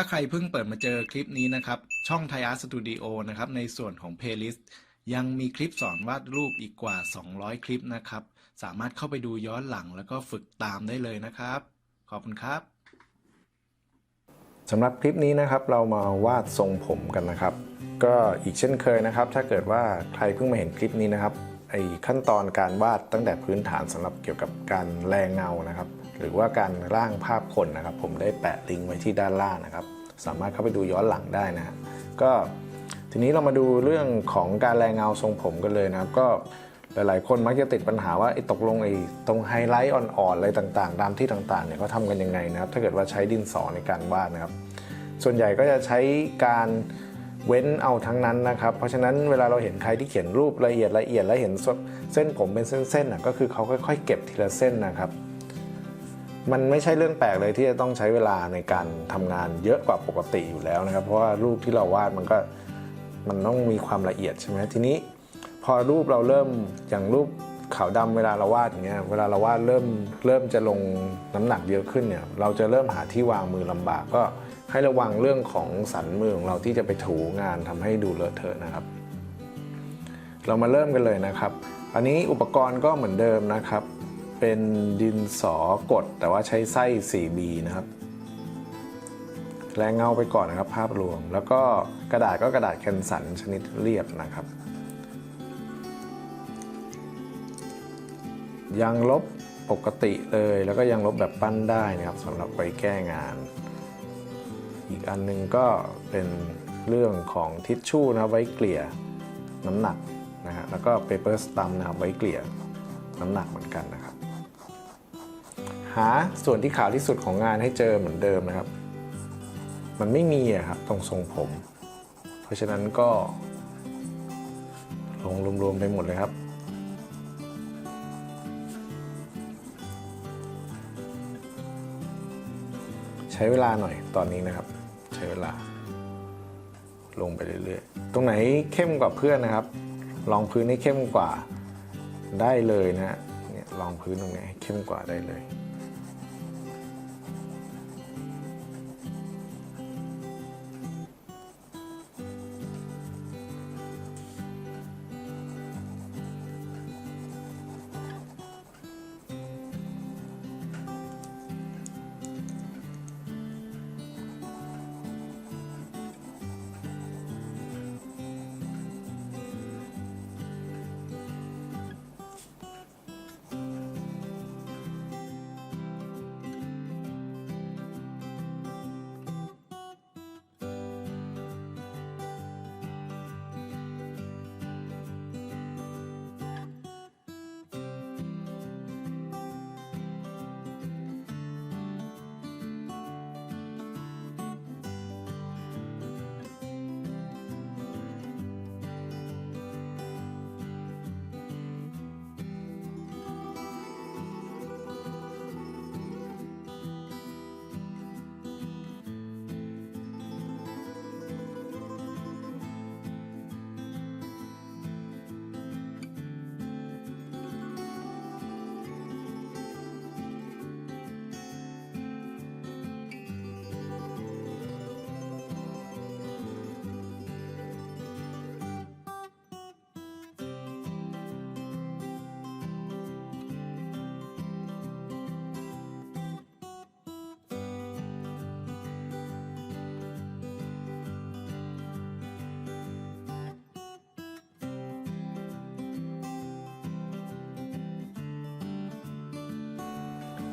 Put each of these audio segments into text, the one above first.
าใครเพิ่งเปิดมาเจอคลิปนี้นะครับ ช่องไทยอาร์ตสตูดิโอนะครับ ในส่วนของเพลย์ลิสต์ยังมีคลิปสอนวาดรูปอีกกว่า 200 คลิปนะครับ สามารถเข้าไปดูย้อนหลังแล้วก็ฝึกตามได้เลยนะครับ ขอบคุณครับสำหรับคลิปนี้นะครับเรามาวาดทรงผมกันนะครับ ก็อีกเช่นเคยนะครับ ถ้าเกิดว่าใครเพิ่งมาเห็นคลิปนี้นะครับไอขั้นตอนการวาดตั้งแต่พื้นฐานสำหรับเกี่ยวกับการแรงเงานะครับ หรือว่าการร่างภาพคนนะครับ ผมได้แปะลิงก์ไว้ที่ด้านล่างนะครับ สามารถเข้าไปดูย้อนหลังได้นะก็ทีนี้เรามาดูเรื่องของการแรงเงาทรงผมกันเลยนะครับก็หลายๆ คนมักจะติดปัญหาว่าไอ้ตกลงไอ้ตรงไฮไลท์อ่อนๆอะไรต่างๆตามที่ต่างๆเนี่ยเขาทำกันยังไงนะครับ ถ้าเกิดว่าใช้ดินสอในการวาดนะครับ ส่วนใหญ่ก็จะใช้การเว้นเอาทั้งนั้นนะครับ เพราะฉะนั้นเวลาเราเห็นใครที่เขียนรูปละเอียดละเอียดแล้วเห็นเส้นผมเป็นเส้นๆน่ะก็คือเขาค่อยๆ เก็บทีละเส้นนะครับ มันไม่ใช่เรื่องแปลกเลยที่จะต้องใช้เวลาในการทำงานเยอะกว่าปกติอยู่แล้วนะครับ เพราะว่ารูปที่เราวาดมันก็มันต้องมีความละเอียดใช่ไหมทีนี้ พอรูปเราเริ่มอย่างรูปขาวดำเวลาเราวาดอย่างเงี้ยเวลาเราวาดเริ่มเริ่มจะลงน้ำหนักเยอะขึ้นเนี่ยเราจะเริ่มหาที่วางมือลำบากก็ให้ระวังเรื่องของสันมือของเราที่จะไปถูงานทำให้ดูเลอะเทอะนะครับ เรามาเริ่มกันเลยนะครับ อันนี้อุปกรณ์ก็เหมือนเดิมนะครับ เป็นดินสอกดแต่ว่าใช้ไส้ 4B นะครับ แรงเงาไปก่อนนะครับภาพรวม แล้วก็กระดาษก็กระดาษแคนสันชนิดเรียบนะครับ ยังลบปกติเลยแล้วก็ยังลบแบบปั้นได้นะครับสำหรับไปแก้งาน อีกอันหนึงก็เป็นเรื่องของทิชชู่นะไว้เกลี่ยน้ำหนักนะฮะแล้วก็เปเปอร์สตัมนะครับไว้เกลี่ยน้ำหนักเหมือนกันนะ หาส่วนที่ขาวที่สุดของงานให้เจอเหมือนเดิมนะครับ มันไม่มีอะครับตรงทรงผม เพราะฉะนั้นก็ ลงรวมๆไปหมดเลยครับใช้เวลาหน่อยตอนนี้นะครับ ใช้เวลา ลงไปเรื่อยๆ ตรงไหนเข้มกว่าเพื่อนนะครับ ลองพื้นให้เข้มกว่าได้เลยนะฮะเนี่ยลองพื้นตรงไหนให้เข้มกว่าได้เลย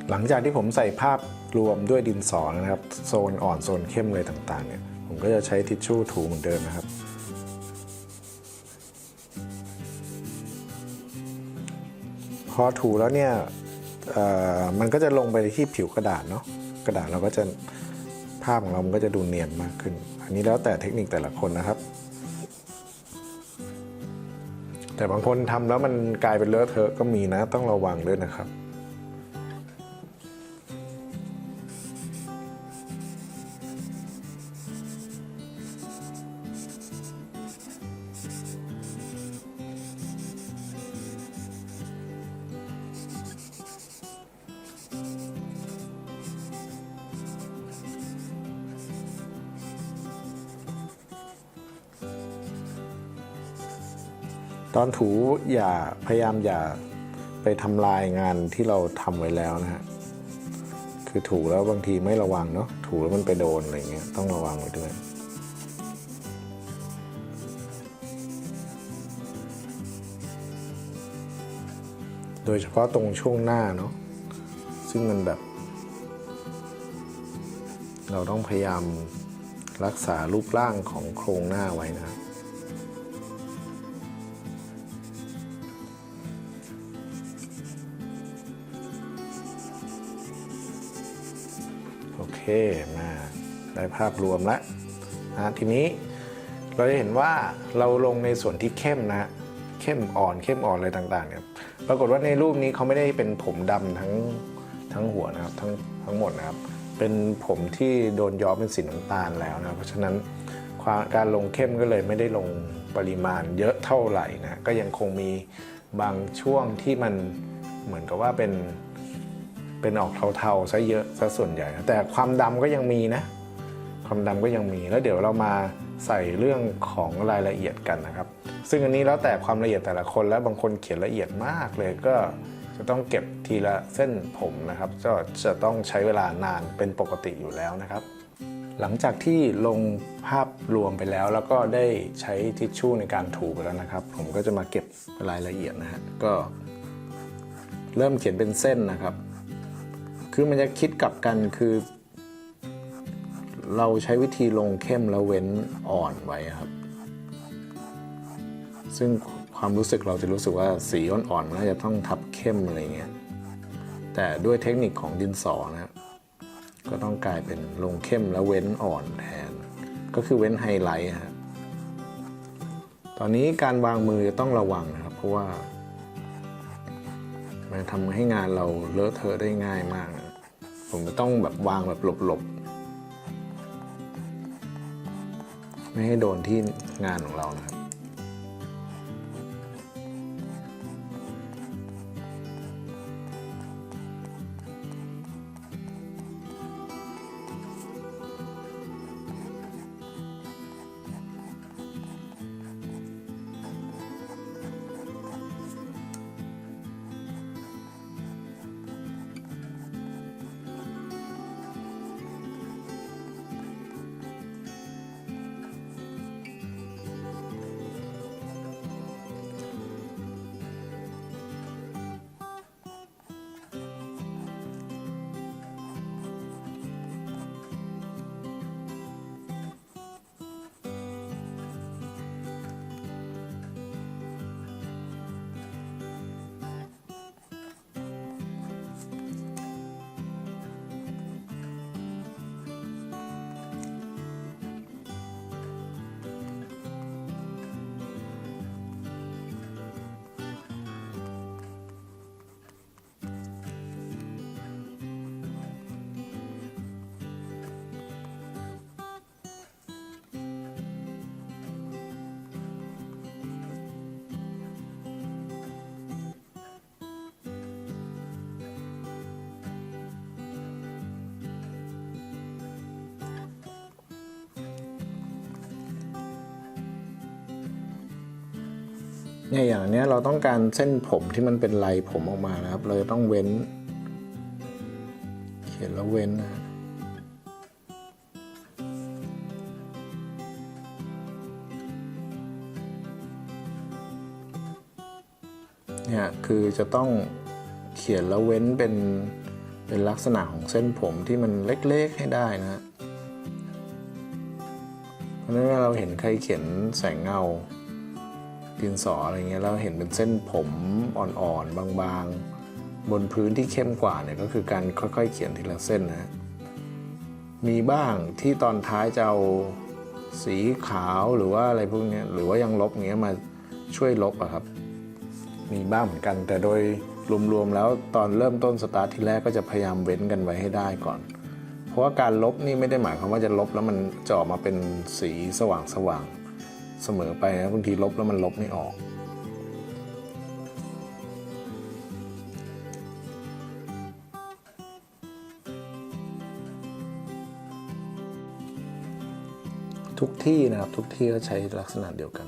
หลังจากที่ผมใส่ภาพรวมด้วยดินสอนะครับ โซนอ่อนโซนเข้มเลยต่างๆเนี่ยผมก็จะใช้ทิชชู่ถูเหมือนเดิมนะครับ พอถูแล้วเนี่ยมันก็จะลงไปที่ผิวกระดาษเนาะกระดาษเราก็จะภาพของเรามันก็จะดูเนียนมากขึ้น อันนี้แล้วแต่เทคนิคแต่ละคนนะครับ แต่บางคนทำแล้วมันกลายเป็นเลอะเทอะก็มีนะต้องระวังด้วยนะครับ ตอนถูอย่าพยายามอย่าไปทำลายงานที่เราทำไว้แล้วนะฮะคือถูแล้วบางทีไม่ระวังเนาะถูแล้วมันไปโดนอะไรเงี้ยต้องระวังไว้ด้วยโดยเฉพาะตรงช่วงหน้าเนาะซึ่งมันแบบ เราต้องพยายามรักษารูปร่างของโครงหน้าไว้นะครับ มาได้ภาพรวมแล้วนะทีนี้เราจะเห็นว่าเราลงในส่วนที่เข้มนะเข้มอ่อนเข้มอ่อนอะไรต่างๆเนี่ยปรากฏว่าในรูปนี้เขาไม่ได้เป็นผมดำทั้งทั้งหัวนะครับทั้งทั้งหมดนะครับ เป็นผมที่โดนย้อมเป็นสีน้ำตาลแล้วนะเพราะฉะนั้นาการลงเข้มก็เลยไม่ได้ลงปริมาณเยอะเท่าไหร่นะก็ยังคงมีบางช่วงที่มันเหมือนกับว่าเป็น เป็นออกเทาๆซะเยอะซะส่วนใหญ่ แต่ความดำก็ยังมีนะ ความดำก็ยังมีแล้วเดี๋ยวเรามาใส่เรื่องของรายละเอียดกันนะครับ ซึ่งอันนี้แล้วแต่ความละเอียดแต่ละคนแล้วบางคนเขียนละเอียดมากเลยก็จะต้องเก็บทีละเส้นผมนะครับ ก็จะต้องใช้เวลานานเป็นปกติอยู่แล้วนะครับ หลังจากที่ลงภาพรวมไปแล้ว แล้วก็ได้ใช้ทิชชู่ในการถูไปแล้วนะครับ ผมก็จะมาเก็บรายละเอียดนะฮะก็ เริ่มเขียนเป็นเส้นนะครับ คือมันจะคิดกลับกันคือ เราใช้วิธีลงเข้มแล้วเว้นอ่อนไว้ครับ ซึ่งความรู้สึกเราจะรู้สึกว่าสีอ่อนๆมันน่าจะต้องทับเข้มอะไรเงี้ยแต่ด้วยเทคนิคของดินสอนะครับก็ต้องกลายเป็นลงเข้มแล้วเว้นอ่อนแทน ก็คือเว้นไฮไลท์ฮะตอนนี้การวางมือจะต้องระวังนะครับ เพราะว่า มันทำให้งานเราเลอะเทอะได้ง่ายมาก ผมจะต้องแบบวางแบบหลบๆ ไม่ให้โดนที่งานของเรานะครับ เนี่ยอย่างเนี้ยเราต้องการเส้นผมที่มันเป็นลายผมออกมานะครับ เราต้องเว้น เขียนแล้วเว้นนะเนี่ยคือจะต้องเขียนแล้วเว้นเป็นเป็นลักษณะของเส้นผมที่มันเล็กๆให้ได้นะเพราะฉะนั้นเวลาเราเห็นใครเขียนแสงเงา ดินสออะไรเงี้ยเราเห็นเป็นเส้นผมอ่อนๆบางๆ บนพื้นที่เข้มกว่าเนี่ยก็คือการค่อยๆ เขียนทีละเส้นนะมีบ้างที่ตอนท้ายจะเอาสีขาวหรือว่าอะไรพวกนี้หรือว่ายังลบเงี้ยมาช่วยลบอะครับ มีบ้างเหมือนกัน แต่โดยรวมๆแล้วตอนเริ่มต้นสตาร์ททีแรกก็จะพยายามเว้นกันไว้ให้ได้ก่อน เพราะว่าการลบนี่ไม่ได้หมายความว่าจะลบแล้วมันจะออกมาเป็นสีสว่างๆ เสมอไปนะบางทีลบแล้วมันลบไม่ออก ทุกที่นะครับ ทุกที่ก็ใช้ลักษณะเดียวกัน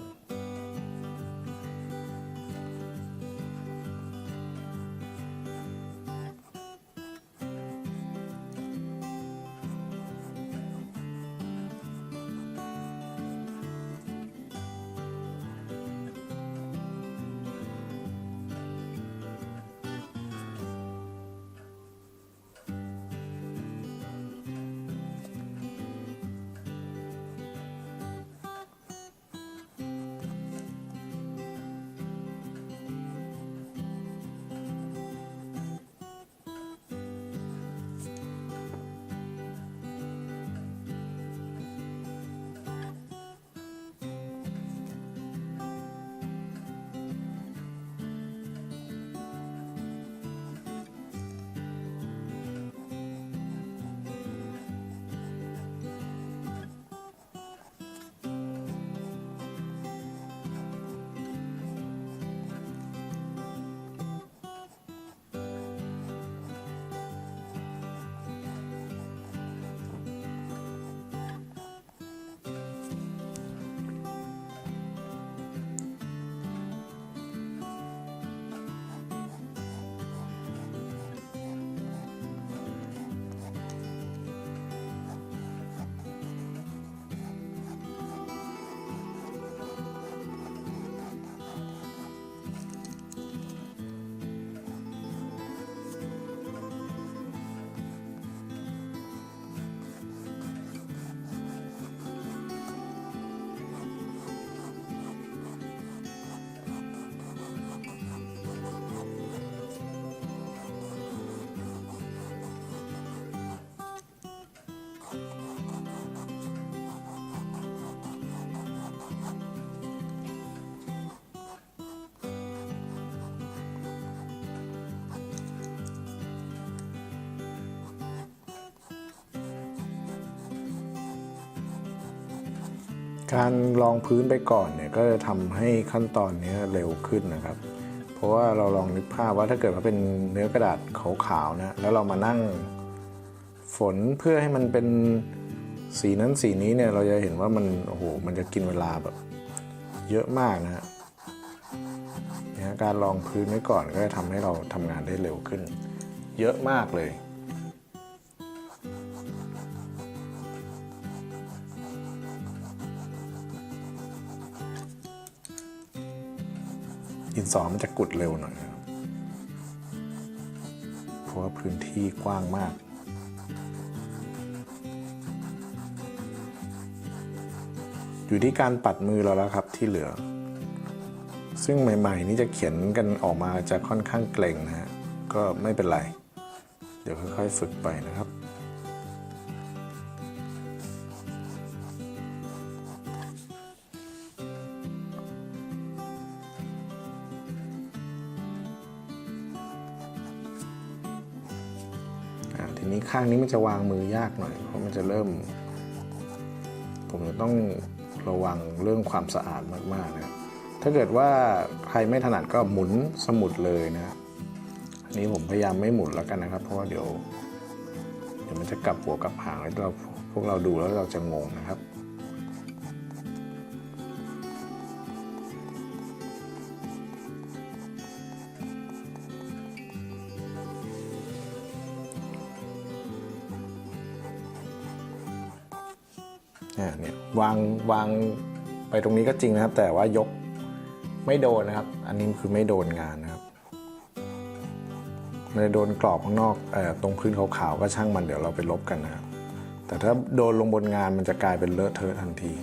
การลองพื้นไปก่อนเนี่ยก็จะทำให้ขั้นตอนนี้เร็วขึ้นนะครับ เพราะว่าเราลองนึกภาพว่าถ้าเกิดว่าเป็นเนื้อกระดาษขาวๆนะแล้วเรามานั่งฝนเพื่อให้มันเป็นสีนั้นสีนี้เนี่ยเราจะเห็นว่ามันโอ้โหมันจะกินเวลาแบบ เยอะมากนะฮะเนี่ยฮะการลองพื้นไว้ก่อนก็จะทำให้เราทำงานได้เร็วขึ้น เยอะมากเลย ดินสอมันจะกุดเร็วหน่อยเพราะว่าพื้นที่กว้างมากอยู่ที่การปัดมือเราแล้วครับที่เหลือ ซึ่งใหม่ ๆ นี่จะเขียนกันออกมาจะค่อนข้างเกร็งนะฮะ ก็ไม่เป็นไร เดี๋ยวค่อย ๆ ฝึกไปนะครับ ข้างนี้มันจะวางมือยากหน่อย เพราะมันจะเริ่ม ผมจะต้องระวังเรื่องความสะอาดมากๆนะครับถ้าเกิดว่าใครไม่ถนัดก็หมุนสมุดเลยนะอันนี้ผมพยายามไม่หมุนแล้วกันนะครับ เพราะว่าเดี๋ยว เดี๋ยวมันจะกลับหัวกลับหางแล้วเราพวกเราดูแล้วเราจะงงนะครับ วางวางไปตรงนี้ก็จริงนะครับ แต่ว่ายกไม่โดนนะครับ อันนี้คือไม่โดนงานนะครับมันจะโดนกรอบข้างนอกอตรงพื้นขาวๆก็ช่างมันเดี๋ยวเราไปลบกันนะครับแต่ถ้าโดนลงบนงานมันจะกลายเป็นเลอะเทอะทันที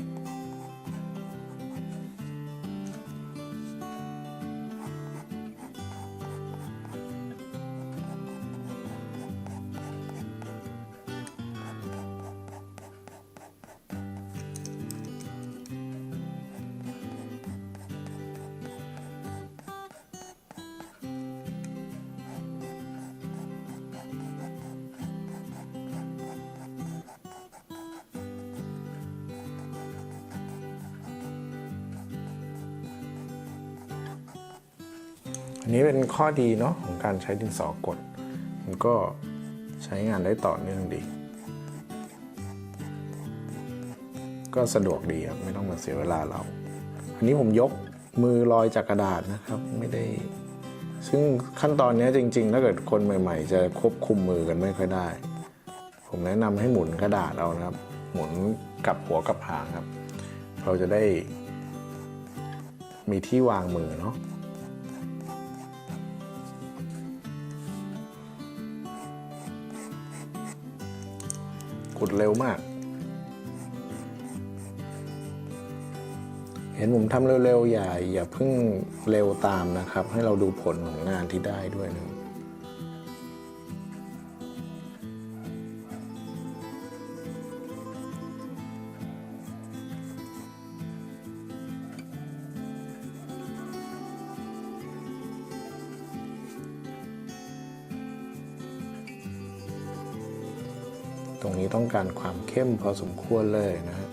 อันนี้เป็นข้อดีเนาะของการใช้ดินสอกด มันก็ใช้งานได้ต่อเนื่องดี ก็สะดวกดีครับไม่ต้องมาเสียเวลาเรา อันนี้ผมยกมือลอยจากกระดาษนะครับไม่ได้ ซึ่งขั้นตอนนี้จริง ๆ ถ้าเกิดคนใหม่ ๆ จะควบคุมมือกันไม่ค่อยได้ ผมแนะนำให้หมุนกระดาษเอานะครับ หมุนกลับหัวกลับหางครับ เราจะได้มีที่วางมือเนาะ กุดเร็วมาก เห็นผมทำเร็วๆ อย่าอย่าเพิ่งเร็วตามนะครับ ให้เราดูผลของงานที่ได้ด้วยนะ การความเข้มพอสมควรเลยนะฮะ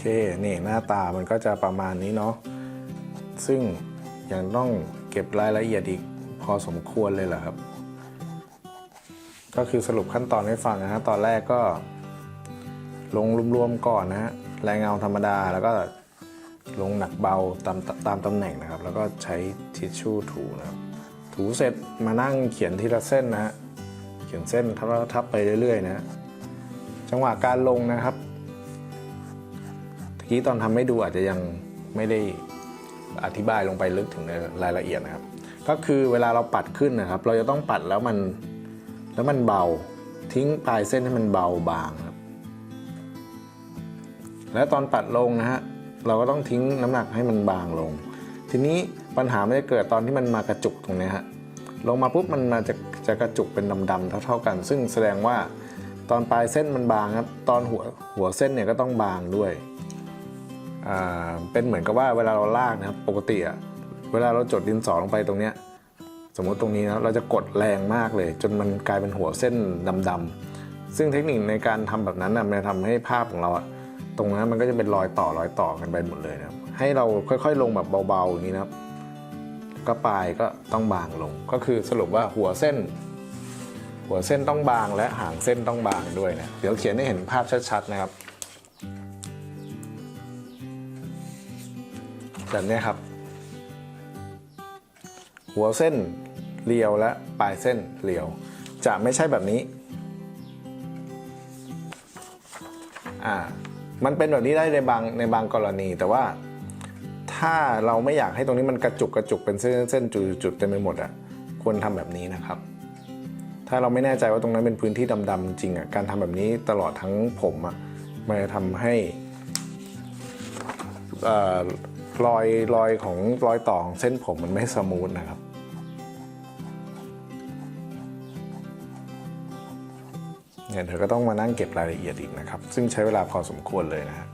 เคนี่หน้าตามันก็จะประมาณนี้เนาะซึ่งยังต้องเก็บรายละเอียดอีกพอสมควรเลยแหละครับ ก็คือสรุปขั้นตอนให้ฟังนะฮะตอนแรกก็ ลงรวมๆก่อนนะฮะแรงเงาธรรมดาแล้วก็ลงหนักเบาตามตามตำแหน่งนะครับ แล้วก็ใช้ทิชชู่ถูนะครับ ถูเสร็จมานั่งเขียนทีละเส้นนะฮะเขียนเส้นทับทับไปเรื่อยๆนะจังหวะการลงนะครับ กี้ตอนทำให้ดูอาจจะยังไม่ได้อธิบายลงไปลึกถึงในรายละเอียดนะครับ ก็คือเวลาเราปัดขึ้นนะครับ เราจะต้องปัดแล้วมันแล้วมันเบาทิ้งปลายเส้นให้มันเบาบางครับ แล้วตอนปัดลงนะฮะเราก็ต้องทิ้งน้ำหนักให้มันบางลง ทีนี้ปัญหาไม่ได้เกิดตอนที่มันมากระจุกตรงนี้ฮะลงมาปุ๊บมันมาจะจะกระจุกเป็นดำๆเท่าๆกัน ซึ่งแสดงว่าตอนปลายเส้นมันบางครับ ตอนหัวหัวเส้นเนี่ยก็ต้องบางด้วย เป็นเหมือนกับว่าเวลาเราลากนะครับปกติอะเวลาเราจดดินสอลงไปตรงเนี้ยสมมติตรงนี้นะเราจะกดแรงมากเลย จนมันกลายเป็นหัวเส้นดำๆซึ่งเทคนิคในการทำแบบนั้นนะมันจะทำให้ภาพของเราอะตรงนั้นมันก็จะเป็นรอยต่อรอยต่อกันไปหมดเลยนะครับให้เราค่อยๆ ลงแบบเบาๆอย่างนี้นะครับก็ปลายก็ต้องบางลง ก็คือสรุปว่าหัวเส้น หัวเส้นต้องบางและหางเส้นต้องบางด้วยนะเดี๋ยวเขียนให้เห็นภาพชัดๆนะครับ แบบนี้ครับ หัวเส้นเรียวและปลายเส้นเรียว จะไม่ใช่แบบนี้อ่ามันเป็นแบบนี้ได้ในบางในบางกรณี แต่ว่าถ้าเราไม่อยากให้ตรงนี้มันกระจุกกระจุกเป็นเส้นเส้นจุดๆเต็มไปหมดอะควรทำแบบนี้นะครับ ถ้าเราไม่แน่ใจว่าตรงนั้นเป็นพื้นที่ดำๆจริงอะการทำแบบนี้ตลอดทั้งผมอะมันจะทำให้อ่อ รอยรอยของรอยต่อของเส้นผมมันไม่สมูทนะครับ เนี่ยเธอก็ต้องมานั่งเก็บรายละเอียดอีกนะครับ ซึ่งใช้เวลาพอสมควรเลยนะฮะ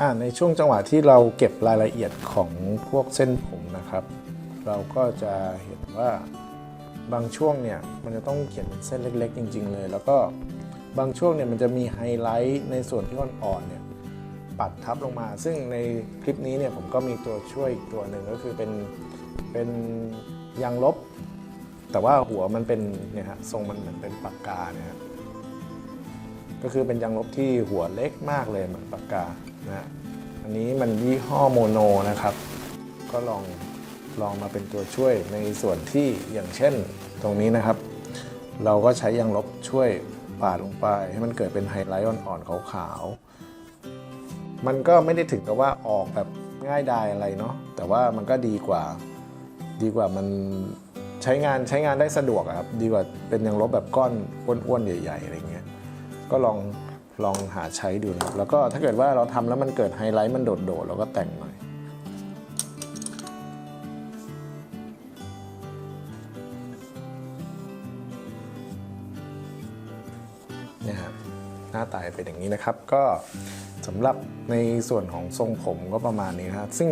อ่าในช่วงจังหวะที่เราเก็บรายละเอียดของพวกเส้นผมนะครับ เราก็จะเห็นว่าบางช่วงเนี่ยมันจะต้องเขียนเป็นเส้นเล็ก ๆ จริง ๆ เลย แล้วก็บางช่วงเนี่ยมันจะมีไฮไลท์ในส่วนที่อ่อนๆเนี่ย ปัดทับลงมา ซึ่งในคลิปนี้เนี่ยผมก็มีตัวช่วยอีกตัวหนึ่งก็คือเป็นเป็นยางลบ แต่ว่าหัวมันเป็นเนี่ยฮะทรงมันเหมือนเป็นปากกาเนี่ยฮะก็คือเป็นยางลบที่หัวเล็กมากเลยเหมือนปากกานะฮะอันนี้มันยี่ห้อโมโนนะครับ ก็ลองลองมาเป็นตัวช่วยในส่วนที่อย่างเช่นตรงนี้นะครับ เราก็ใช้ยางลบช่วยปาดลงไป ให้มันเกิดเป็นไฮไลท์อ่อนๆขาวๆ มันก็ไม่ได้ถึงกับว่าออกแบบง่ายดายอะไรเนาะแต่ว่ามันก็ดีกว่า ดีกว่ามันใช้งานใช้งานได้สะดวกครับ ดีกว่าเป็นยางลบแบบก้อนอ้วนๆใหญ่ๆอะไรเงี้ยก็ลองลองหาใช้ดูนะครับ แล้วก็ถ้าเกิดว่าเราทำแล้วมันเกิดไฮไลท์มันโดดๆเราก็แต่งมาาตาเป็นอย่างนี้นะครับ ก็สำหรับในส่วนของทรงผมก็ประมาณนี้นะครับซึ่ง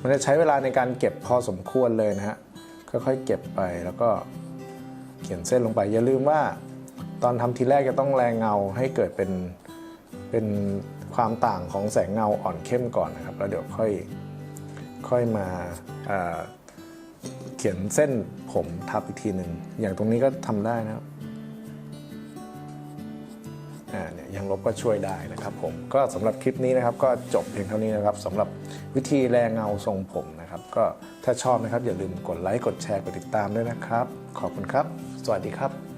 มันจะใช้เวลาในการเก็บพอสมควรเลยนะฮะค่อยๆเก็บไปแล้วก็เขียนเส้นลงไป อย่าลืมว่าตอนทำทีแรกจะต้องแรงเงาให้เกิดเป็นเป็นความต่างของแสงเงาอ่อนเข้มก่อนนะครับแล้วเดี๋ยวค่อยค่อยมาเอ่อเขียนเส้นผมทับอีกทีหนึ่งอย่างตรงนี้ก็ทำได้นะครับ เนี่ยยังลบก็ช่วยได้นะครับผมก็สำหรับคลิปนี้นะครับก็จบเพียงเท่านี้นะครับสำหรับวิธีแรงเงาทรงผมนะครับ ก็ถ้าชอบนะครับอย่าลืมกดไลค์กดแชร์กดติดตามด้วยนะครับ ขอบคุณครับ สวัสดีครับ